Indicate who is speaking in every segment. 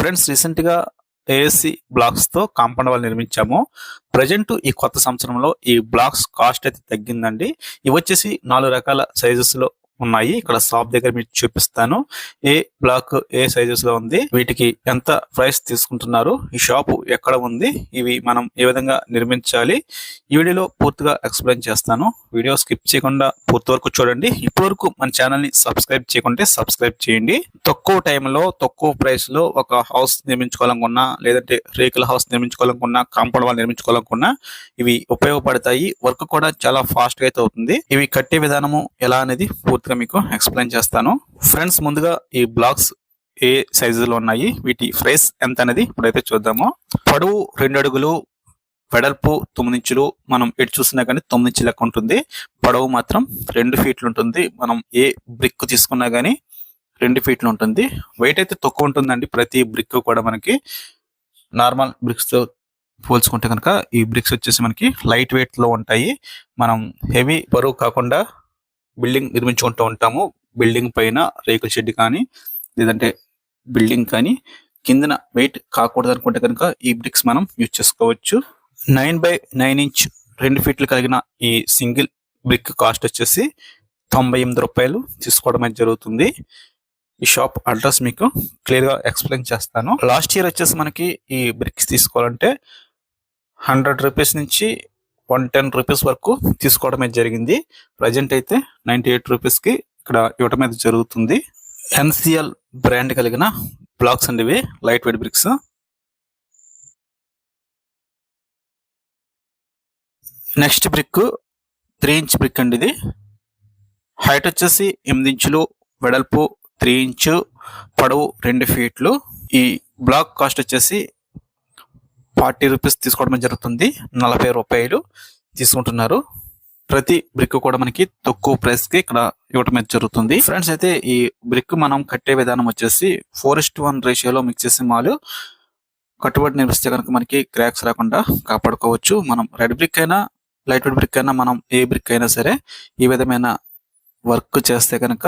Speaker 1: Friends రీసెంట్గా ASC బ్లాక్స్తో compound wall నిర్మించాము. ప్రజెంట్ ఈ కొత్త సంవత్సరంలో ఈ బ్లాక్స్ కాస్ట్ అయితే తగ్గిందండి. ఇవి వచ్చేసి నాలుగు రకాల సైజెస్లో ఉన్నాయి. ఇక్కడ షాప్ దగ్గర మీకు చూపిస్తాను. ఏ బ్లాక్ ఏ సైజెస్లో ఉంది వీటికి ఎంత ప్రైస్ తీసుకుంటున్నారు ఈ షాపు ఎక్కడ ఉంది ఇవి మనం ఏ విధంగా నిర్మించాలి ఈ వీడియోలో పూర్తిగా ఎక్స్ప్లెయిన్ చేస్తాను. వీడియో స్కిప్ చేయకుండా పూర్తి వరకు చూడండి. ఇప్పటి వరకు మన ఛానల్ని సబ్స్క్రైబ్ చేయకుంటే సబ్స్క్రైబ్ చేయండి. తక్కువ టైంలో తక్కువ ప్రైస్లో ఒక హౌస్ నిర్మించుకోవాలనుకున్నా లేదంటే రేకుల హౌస్ నిర్మించుకోవాలనుకున్నా కాంపౌండ్ వాల్ నిర్మించుకోవాలనుకున్నా ఇవి ఉపయోగపడతాయి. వర్క్ కూడా చాలా ఫాస్ట్గా అయితే అవుతుంది. ఇవి కట్టే విధానము ఎలా అనేది పూర్తి పూర్తిగా మీకు ఎక్స్ప్లెయిన్ చేస్తాను. ఫ్రెండ్స్ ముందుగా ఈ బ్లాక్స్ ఏ సైజులో ఉన్నాయి? వీటి ప్రైస్ ఎంత అనేది ఇప్పుడైతే చూద్దాము. పొడవు రెండు అడుగులు వెడల్పు తొమ్మిది ఇంచులు మనం ఎటు చూసినా కానీ తొమ్మిది ఇంచు లెక్క ఉంటుంది. పొడవు మాత్రం రెండు ఫీట్లు ఉంటుంది. మనం ఏ బ్రిక్ తీసుకున్నా కానీ రెండు ఫీట్లు ఉంటుంది. వెయిట్ అయితే తక్కువ ఉంటుందండి ప్రతి బ్రిక్ కూడా మనకి. నార్మల్ బ్రిక్స్తో పోల్చుకుంటే కనుక ఈ బ్రిక్స్ వచ్చేసి మనకి లైట్ వెయిట్లో ఉంటాయి. మనం హెవీ బరువు కాకుండా బిల్డింగ్ నిర్మించుకుంటూ ఉంటాము. బిల్డింగ్ పైన రేకుల షెడ్ కానీ లేదంటే బిల్డింగ్ కానీ కిందన వెయిట్ కాకూడదు అనుకుంటే కనుక ఈ బ్రిక్స్ మనం యూజ్ చేసుకోవచ్చు. నైన్ బై నైన్ ఇంచ్ రెండు ఫీట్లు కలిగిన ఈ సింగిల్ బ్రిక్ కాస్ట్ వచ్చేసి తొంభై ఎనిమిది రూపాయలు తీసుకోవడం అనేది జరుగుతుంది. ఈ షాప్ అడ్రస్ మీకు క్లియర్గా ఎక్స్ప్లెయిన్ చేస్తాను. లాస్ట్ ఇయర్ వచ్చేసి మనకి ఈ బ్రిక్స్ తీసుకోవాలంటే హండ్రెడ్ రూపీస్ నుంచి వన్ టెన్ రూపీస్ వరకు తీసుకోవడం అయితే జరిగింది. ప్రజెంట్ అయితే నైంటీ ఎయిట్ రూపీస్కి ఇక్కడ ఇవ్వటం అయితే జరుగుతుంది. ఎన్సిఎల్ బ్రాండ్ కలిగిన బ్లాక్స్ అండి ఇవి light weight bricks. Next brick three inch brick అండి ఇది హైట్ వచ్చేసి ఎనిమిది ఇంచులు వెడల్పు త్రీ ఇంచు పొడవు రెండు ఫీట్లు. ఈ బ్లాక్ కాస్ట్ వచ్చేసి ఫార్టీ రూపీస్ తీసుకోవడం జరుగుతుంది. నలభై రూపాయలు తీసుకుంటున్నారు. ప్రతి బ్రిక్ కూడా మనకి తక్కువ ప్రైస్కి ఇక్కడ ఇవ్వడం అయితే జరుగుతుంది. ఫ్రెండ్స్ అయితే ఈ బ్రిక్ మనం కట్టే విధానం వచ్చేసి ఫోర్ ఇస్ట్ వన్ రేషియోలో మిక్స్ చేసి మాలు. కట్టుబడి నిర్మిస్తే కనుక మనకి క్రాక్స్ రాకుండా కాపాడుకోవచ్చు. మనం రెడ్ బ్రిక్ అయినా లైట్ వెయిట్ బ్రిక్ అయినా మనం ఏ బ్రిక్ అయినా సరే ఈ విధమైన వర్క్ చేస్తే కనుక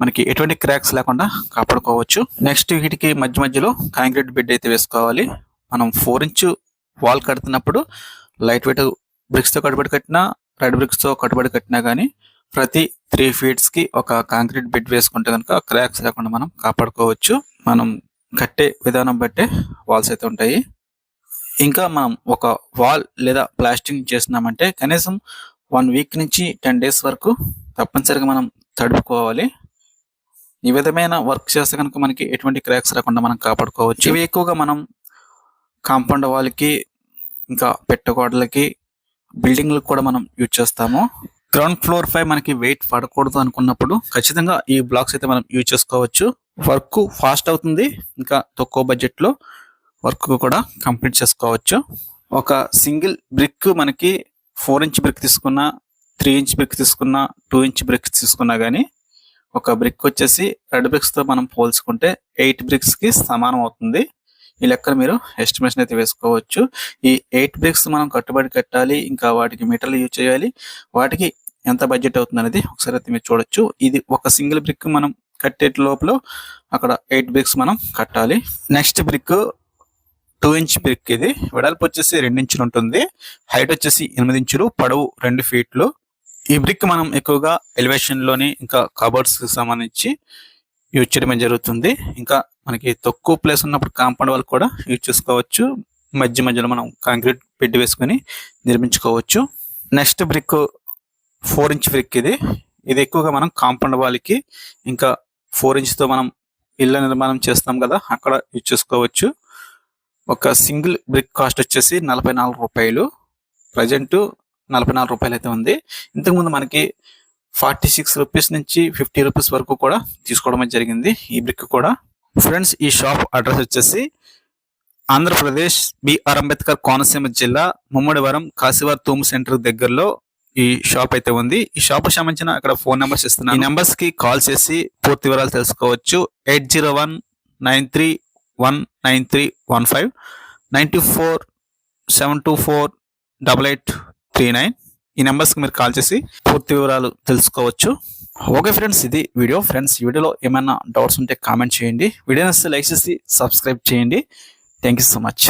Speaker 1: మనకి ఎటువంటి క్రాక్స్ లేకుండా కాపాడుకోవచ్చు. నెక్స్ట్ వీటికి మధ్య మధ్యలో కాంక్రీట్ బెడ్ అయితే వేసుకోవాలి. మనం ఫోర్ ఇంచ్ వాల్ కడుతున్నప్పుడు లైట్ వెయిట్ బ్రిక్స్తో కట్టుబడి కట్టినా రెడ్ బ్రిక్స్తో కట్టుబడి కట్టినా కానీ ప్రతి త్రీ ఫీట్స్కి ఒక కాంక్రీట్ బెడ్ వేసుకుంటే కనుక క్రాక్స్ లేకుండా మనం కాపాడుకోవచ్చు. మనం కట్టే విధానం బట్టే వాల్స్ అయితే ఉంటాయి. ఇంకా మనం ఒక వాల్ లేదా ప్లాస్టింగ్ చేస్తున్నామంటే కనీసం వన్ వీక్ నుంచి టెన్ డేస్ వరకు తప్పనిసరిగా మనం తడుపుకోవాలి. ఈ విధమైన వర్క్ చేస్తే కనుక మనకి ఎటువంటి క్రాక్స్ రాకుండా మనం కాపాడుకోవచ్చు. ఇవి ఎక్కువగా మనం కాంపౌండ్ వాళ్ళకి ఇంకా పెట్టగోడలకి బిల్డింగ్లకు కూడా మనం యూజ్ చేస్తాము. గ్రౌండ్ ఫ్లోర్ పై మనకి వెయిట్ పడకూడదు అనుకున్నప్పుడు ఖచ్చితంగా ఈ బ్లాక్స్ అయితే మనం యూజ్ చేసుకోవచ్చు. వర్క్ ఫాస్ట్ అవుతుంది ఇంకా తక్కువ బడ్జెట్లో వర్క్ కూడా కంప్లీట్ చేసుకోవచ్చు. ఒక సింగిల్ బ్రిక్ మనకి ఫోర్ ఇంచ్ బ్రిక్ తీసుకున్నా త్రీ ఇంచ్ బ్రిక్ తీసుకున్నా టూ ఇంచ్ బ్రిక్ తీసుకున్నా కానీ ఒక బ్రిక్ వచ్చేసి రెడ్ బ్రిక్స్తో మనం పోల్చుకుంటే ఎయిట్ బ్రిక్స్కి సమానం అవుతుంది. ఈ లెక్కలు మీరు ఎస్టిమేషన్ అయితే వేసుకోవచ్చు. ఈ ఎయిట్ బ్రిక్స్ మనం కట్టుబడి కట్టాలి ఇంకా వాటికి మీటర్లు యూజ్ చేయాలి. వాటికి ఎంత బడ్జెట్ అవుతుంది అనేది ఒకసారి అయితే మీరు చూడొచ్చు. ఇది ఒక సింగిల్ బ్రిక్ మనం కట్టే లోపల అక్కడ ఎయిట్ బ్రిక్స్ మనం కట్టాలి. Next brick two inch brick ఇది. వెడల్పు వచ్చేసి రెండు ఇంచులు ఉంటుంది. హైట్ వచ్చేసి ఎనిమిది ఇంచులు. పొడవు రెండు ఫీట్లు ఈ బ్రిక్ మనం ఎక్కువగా ఎలివేషన్లోని ఇంకా కబర్డ్స్కి సంబంధించి యూజ్ చేయడం జరుగుతుంది. ఇంకా మనకి తక్కువ ప్లేస్ ఉన్నప్పుడు కాంపౌండ్ వాళ్ళు కూడా యూజ్ చేసుకోవచ్చు. మధ్య మధ్యలో మనం కాంక్రీట్ బెడ్ వేసుకొని నిర్మించుకోవచ్చు. Next brick four inch brick ఇది. ఇది ఎక్కువగా మనం కాంపౌండ్ వాళ్ళకి ఇంకా ఫోర్ ఇంచ్తో మనం ఇళ్ళ నిర్మాణం చేస్తాం కదా అక్కడ యూజ్ చేసుకోవచ్చు. ఒక సింగిల్ బ్రిక్ కాస్ట్ వచ్చేసి నలభై నాలుగు రూపాయలు. ప్రజెంట్ నలభై నాలుగు రూపాయలు అయితే ఉంది. ఇంతకుముందు మనకి ఫార్టీ సిక్స్ రూపీస్ నుంచి ఫిఫ్టీ రూపీస్ వరకు కూడా తీసుకోవడం జరిగింది ఈ బ్రిక్ కూడా. ఫ్రెండ్స్ ఈ షాప్ అడ్రస్ వచ్చేసి ఆంధ్రప్రదేశ్ బిఆర్ అంబేద్కర్ కోనసీమ జిల్లా ముమ్మడివరం కాశీవార్ తూము సెంటర్ దగ్గరలో ఈ షాప్ అయితే ఉంది. ఈ షాప్ సంబంధించిన అక్కడ ఫోన్ నెంబర్స్ ఇస్తున్నాను. ఈ నెంబర్స్కి కాల్ చేసి పూర్తి వివరాలు తెలుసుకోవచ్చు. Eight zero one nine three one nine three one five nine two four seven two four double eight three nine. ఈ నెంబర్స్కి మీరు కాల్ చేసి పూర్తి వివరాలు తెలుసుకోవచ్చు. ఓకే ఫ్రెండ్స్ ఇది వీడియో. ఫ్రెండ్స్ ఈ వీడియోలో ఏమైనా డౌట్స్ ఉంటే కామెంట్ చేయండి. వీడియో నచ్చితే లైక్ చేసి సబ్స్క్రైబ్ చేయండి. Thank you so much.